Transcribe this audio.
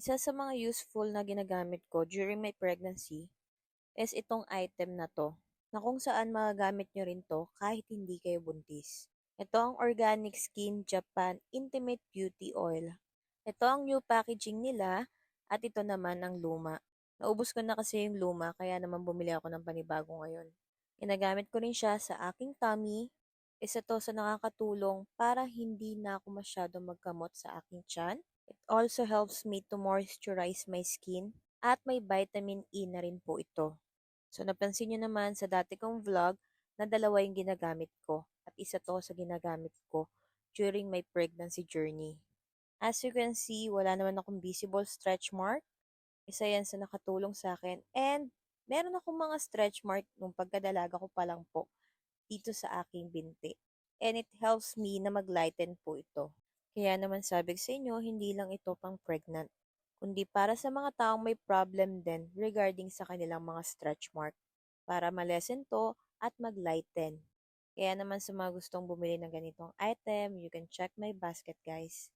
Isa sa mga useful na ginagamit ko during my pregnancy is itong item na to, na kung saan magagamit nyo rin to kahit hindi kayo buntis. Ito ang Organic Skin Japan Intimate Beauty Oil. Ito ang new packaging nila at ito naman ang luma. Naubos ko na kasi yung luma kaya naman bumili ako ng panibago ngayon. Ginagamit ko rin siya sa aking tummy. Isa to sa nakakatulong para hindi na ako masyado magkamot sa aking tiyan. It also helps me to moisturize my skin at may vitamin E na rin po ito. So napansin nyo naman sa dati kong vlog na dalawa yung ginagamit ko at isa to sa ginagamit ko during my pregnancy journey. As you can see, wala naman akong visible stretch mark. Isa yan sa nakatulong sa akin. And meron akong mga stretch mark nung pagkadalaga ko pa lang po dito sa aking binti. And it helps me na mag-lighten po ito. Kaya naman sabi sa inyo, hindi lang ito pang pregnant, kundi para sa mga taong may problem din regarding sa kanilang mga stretch mark para malesen to at mag-lighten. Kaya naman sa mga gustong bumili ng ganitong item, you can check my basket guys.